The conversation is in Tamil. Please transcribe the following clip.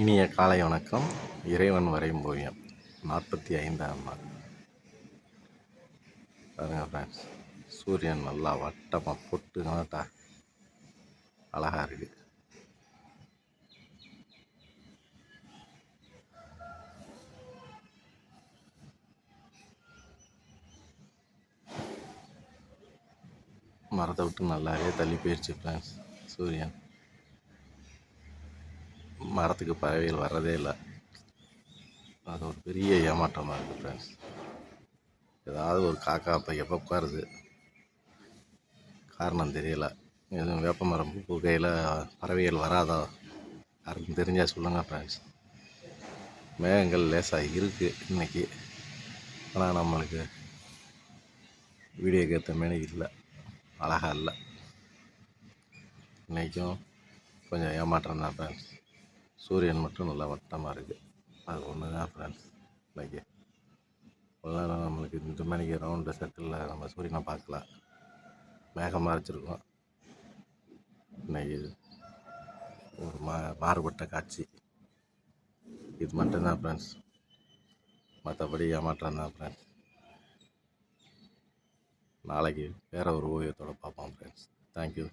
இனிய காலை வணக்கம். இறைவன் வரையும் ஓவியம். நாற்பத்தி ஐந்தாம் நாள். பாருங்க ஃப்ரெண்ட்ஸ் சூரியன் நல்லா வட்டமாக பொட்டு நாட்டா அழகாக இருக்குது மரத்தை விட்டு நல்லாவே தள்ளி போயிடுச்சு ஃப்ரெண்ட்ஸ் சூரியன். மரத்துக்கு பறவைகள் வர்றதே இல்லை. அது ஒரு பெரிய ஏமாற்றமாக இருக்குது ஃப்ரெண்ட்ஸ் ஏதாவது ஒரு காக்கா அப்போ எப்போ உட்காருது? காரணம் தெரியல. எதுவும் வேப்ப மரம் புகையில் பறவைகள் வராதோ? யாருக்கும் தெரிஞ்சால் சொல்லுங்கள் ஃப்ரெண்ட்ஸ் மேகங்கள் லேசாக இருக்குது இன்றைக்கி ஆனால் நம்மளுக்கு வீடியோக்கு ஏற்ற மாரி இல்லை. அழகாக இல்லை. இன்றைக்கும் கொஞ்சம் ஏமாற்றம் தான் ஃப்ரெண்ட்ஸ் சூரியன் மட்டும் நல்லா வட்டமாக இருக்குது அது ஒன்று தான் ஃப்ரெண்ட்ஸ் இன்னைக்கு இவ்வளோ நம்மளுக்கு இந்த மணிக்கு ரவுண்டு சர்க்கிளில் நம்ம சூரியனை பார்க்கலாம். மேகம் மறைச்சிருக்கோம் இன்னைக்கு ஒரு மா மாறுபட்ட காட்சி. இது மட்டும்தான் ஃப்ரெண்ட்ஸ் மற்றபடி ஏமாற்றம் தான் ஃப்ரெண்ட்ஸ் நாளைக்கு வேறு ஒரு ஓவியத்தோடு பார்ப்போம் ஃப்ரெண்ட்ஸ் தேங்க்யூ